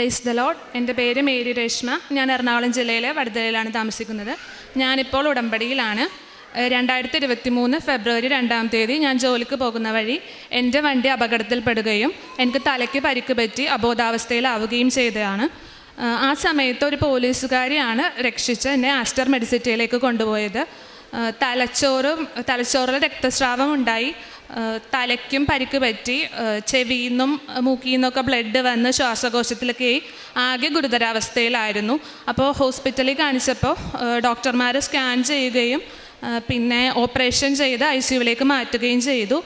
Praise the load. എന്റെ പേര് Mary Reshma. ഞാൻ എറണാകുളം ജില്ലയിലെ വടുതലയിലാണ് താമസിക്കുന്നത്. ഞാനിപ്പോൾ ഉടമ്പടിയിലാണ്. രണ്ടായിരത്തി ഇരുപത്തി മൂന്ന് ഫെബ്രുവരി രണ്ടാം തീയതി ഞാൻ ജോലിക്ക് പോകുന്ന വഴി എന്റെ വണ്ടി അപകടത്തിൽപ്പെടുകയും എനിക്ക് തലയ്ക്ക് പരിക്ക് പറ്റി അബോധാവസ്ഥയിലാവുകയും ചെയ്തതാണ്. ആ സമയത്ത് ഒരു പോലീസുകാരിയാണ് രക്ഷിച്ച് എന്നെ ആസ്റ്റർ മെഡിസിറ്റിയിലേക്ക് കൊണ്ടുപോയത്. തലച്ചോറും തലച്ചോറിൽ രക്തസ്രാവം ഉണ്ടായി. തലയ്ക്കും പരിക്ക് പറ്റി. ചെവിയിൽ നിന്നും നിന്നൊക്കെ ബ്ലഡ് വന്ന് ശ്വാസകോശത്തിലൊക്കെ ആകെ ഗുരുതരാവസ്ഥയിലായിരുന്നു. അപ്പോൾ ഹോസ്പിറ്റലിൽ കാണിച്ചപ്പോൾ ഡോക്ടർമാർ സ്കാൻ ചെയ്യുകയും പിന്നെ ഓപ്പറേഷൻ ചെയ്ത് ഐ സിയുവിലേക്ക് മാറ്റുകയും ചെയ്തു.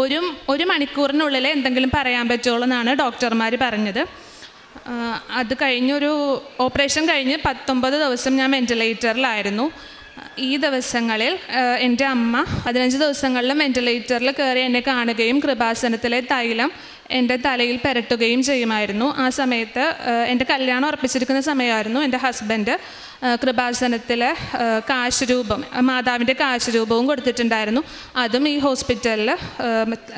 ഒരു ഒരു മണിക്കൂറിനുള്ളിൽ എന്തെങ്കിലും പറയാൻ പറ്റുള്ളൂ എന്നാണ് ഡോക്ടർമാർ പറഞ്ഞത്. അത് കഴിഞ്ഞൊരു ഓപ്പറേഷൻ കഴിഞ്ഞ് പത്തൊമ്പത് ദിവസം ഞാൻ വെന്റിലേറ്ററിലായിരുന്നു ഈ ദിവസങ്ങളിൽ എന്റെ അമ്മ പതിനഞ്ച് ദിവസങ്ങളിലും വെന്റിലേറ്ററിൽ കയറി എന്നെ കാണുകയും കൃപാസനത്തിലെ തൈലം എന്റെ തലയിൽ പെരട്ടുകയും ചെയ്യുമായിരുന്നു. ആ സമയത്ത് എന്റെ കല്യാണം ഉറപ്പിച്ചിരിക്കുന്ന സമയമായിരുന്നു എന്റെ ഹസ്ബൻഡ് കൃപാസനത്തിലെ കാശുരൂപം കാശ് രൂപം മാതാവിന്റെ കാശുരൂപവും കൊടുത്തിട്ടുണ്ടായിരുന്നു. അതും ഈ ഹോസ്പിറ്റലിൽ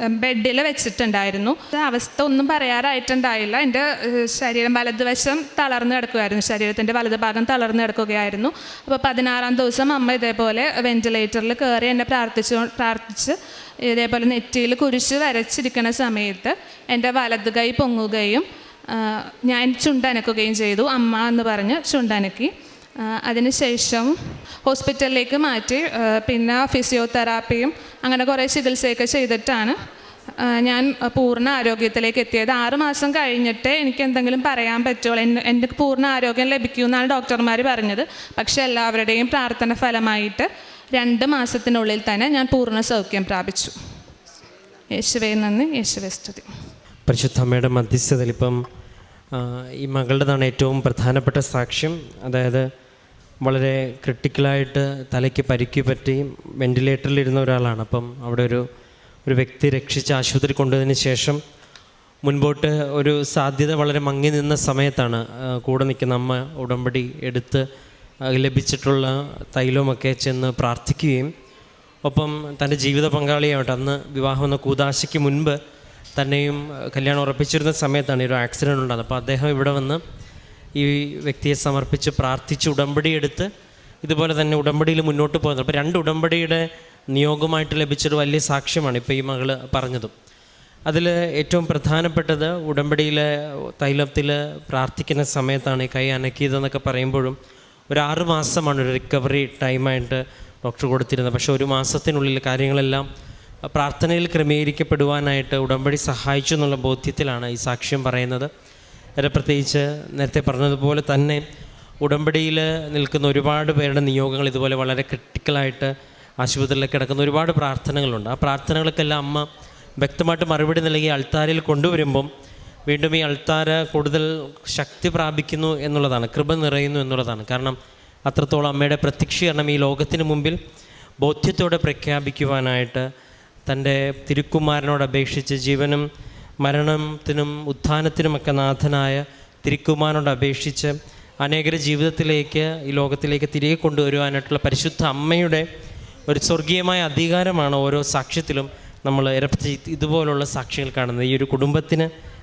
ബെഡിൽ വെച്ചിട്ടുണ്ടായിരുന്നു. അവസ്ഥ ഒന്നും പറയാറായിട്ടുണ്ടായില്ല. എന്റെ ശരീരം വലതുവശം തളർന്നു കിടക്കുമായിരുന്നു ശരീരത്തിന്റെ വലതുഭാഗം തളർന്നു കിടക്കുകയായിരുന്നു. അപ്പോൾ പതിനാറാം ദിവസം അമ്മ ഇതേപോലെ വെന്റിലേറ്ററിൽ കയറി എന്നെ പ്രാർത്ഥിച്ചു പ്രാർത്ഥിച്ച് ഇതേപോലെ നെറ്റിയിൽ കുരിശ് വരച്ചിരിക്കുന്ന സമയത്ത് എന്റെ വലത് കൈ പൊങ്ങുകയും ഞാൻ ചുണ്ടനക്കുകയും ചെയ്തു. അമ്മ എന്ന് പറഞ്ഞ് ചുണ്ടനക്കി. അതിനുശേഷം ഹോസ്പിറ്റലിലേക്ക് മാറ്റി. പിന്നെ ഫിസിയോതെറാപ്പിയും അങ്ങനെ കുറേ ചികിത്സയൊക്കെ ചെയ്തിട്ടാണ് ഞാൻ പൂർണ ആരോഗ്യത്തിലേക്ക് എത്തിയത്. ആറുമാസം കഴിഞ്ഞിട്ട് എനിക്ക് എന്തെങ്കിലും പറയാൻ പറ്റുള്ളൂ. എന്റെ പൂർണ ആരോഗ്യം ലഭിക്കൂ ലഭിക്കുമെന്നാണ് ഡോക്ടർമാർ പറഞ്ഞത്. പക്ഷേ എല്ലാവരുടെയും പ്രാർത്ഥന ഫലമായിട്ട് രണ്ട് മാസത്തിനുള്ളിൽ തന്നെ ഞാൻ പൂർണ സൗഖ്യം പ്രാപിച്ചു. യേശുവേ നന്ദി. യേശുവേ സ്തുതി. പരിശുദ്ധമ്മയുടെ മധ്യസ്ഥതയിൽ ഇപ്പം ഈ മകളുടേതാണ് ഏറ്റവും പ്രധാനപ്പെട്ട സാക്ഷ്യം. അതായത് വളരെ ക്രിട്ടിക്കലായിട്ട് തലയ്ക്ക് പരിക്ക് പറ്റി വെന്റിലേറ്ററിലിരുന്ന ഒരാളാണ്. അപ്പം അവിടെ ഒരു ഒരു വ്യക്തി രക്ഷിച്ച് ആശുപത്രി കൊണ്ടുവന്നതിന് ശേഷം മുൻപോട്ട് ഒരു സാധ്യത വളരെ മങ്ങി നിന്ന സമയത്താണ് കൂടെ നിൽക്കുന്ന അമ്മ ഉടമ്പടി എടുത്ത് ലഭിച്ചിട്ടുള്ള തൈലമൊക്കെ ചെന്ന് പ്രാർത്ഥിക്കുകയും ഒപ്പം തന്റെ ജീവിത പങ്കാളിയായിട്ട് അന്ന് വിവാഹം എന്ന കൂതാശയ്ക്ക് മുൻപ് തന്നെയും കല്യാണം ഉറപ്പിച്ചിരുന്ന സമയത്താണ് ഒരു ആക്സിഡന്റ് ഉണ്ടായത്. അപ്പോൾ അദ്ദേഹം ഇവിടെ വന്ന് ഈ വ്യക്തിയെ സമർപ്പിച്ച് പ്രാർത്ഥിച്ച് ഉടമ്പടി എടുത്ത് ഇതുപോലെ തന്നെ ഉടമ്പടിയിൽ മുന്നോട്ട് പോകുന്നത് അപ്പോൾ രണ്ട് ഉടമ്പടിയുടെ നിയോഗമായിട്ട് ലഭിച്ചൊരു വലിയ സാക്ഷ്യമാണ് ഇപ്പോൾ ഈ മകൾ പറഞ്ഞതും. അതിൽ ഏറ്റവും പ്രധാനപ്പെട്ടത് ഉടമ്പടിയിലെ തൈലത്തിൽ പ്രാർത്ഥിക്കുന്ന സമയത്താണ് ഈ കൈ അനക്കിയതെന്നൊക്കെ പറയുമ്പോഴും ഒരു ആറ് മാസമാണ് ഒരു റിക്കവറി ടൈമായിട്ട് ഡോക്ടർ കൊടുത്തിരുന്നത്. പക്ഷേ ഒരു മാസത്തിനുള്ളിൽ കാര്യങ്ങളെല്ലാം പ്രാർത്ഥനയിൽ ക്രമീകരിക്കപ്പെടുവാനായിട്ട് ഉടമ്പടി സഹായിച്ചു എന്നുള്ള ബോധ്യത്തിലാണ് ഈ സാക്ഷ്യം പറയുന്നത്. അതിൽ പ്രത്യേകിച്ച് നേരത്തെ പറഞ്ഞതുപോലെ തന്നെ ഉടമ്പടിയിൽ നിൽക്കുന്ന ഒരുപാട് പേരുടെ നിയോഗങ്ങൾ ഇതുപോലെ വളരെ ക്രിട്ടിക്കലായിട്ട് ആശുപത്രിയിലൊക്കെ കിടക്കുന്ന ഒരുപാട് പ്രാർത്ഥനകളുണ്ട്. ആ പ്രാർത്ഥനകൾക്കെല്ലാം അമ്മ വ്യക്തമായിട്ട് മറുപടി നൽകി അൾത്താരയിൽ കൊണ്ടുവരുമ്പം വീണ്ടും ഈ അൾത്താര കൂടുതൽ ശക്തി പ്രാപിക്കുന്നു എന്നുള്ളതാണ് കൃപ നിറയുന്നു എന്നുള്ളതാണ്. കാരണം അത്രത്തോളം അമ്മയുടെ പ്രത്യക്ഷീകരണം ഈ ലോകത്തിന് മുമ്പിൽ ബോധ്യത്തോടെ പ്രഖ്യാപിക്കുവാനായിട്ട് തന്റെ തിരുക്കുമാരനോട് അപേക്ഷിച്ച് ജീവനും മരണത്തിനും ഉത്ഥാനത്തിനുമൊക്കെ നാഥനായ തിരുക്കുമാരനോട് അപേക്ഷിച്ച് അനേകര ജീവിതത്തിലേക്ക് ഈ ലോകത്തിലേക്ക് തിരികെ കൊണ്ടുവരുവാനായിട്ടുള്ള പരിശുദ്ധ അമ്മയുടെ ഒരു സ്വർഗീയമായ അധികാരമാണ് ഓരോ സാക്ഷ്യത്തിലും നമ്മൾ ഇരപ്പിച്ച് ഇതുപോലുള്ള സാക്ഷികൾ കാണുന്നത്. ഈ ഒരു കുടുംബത്തിന്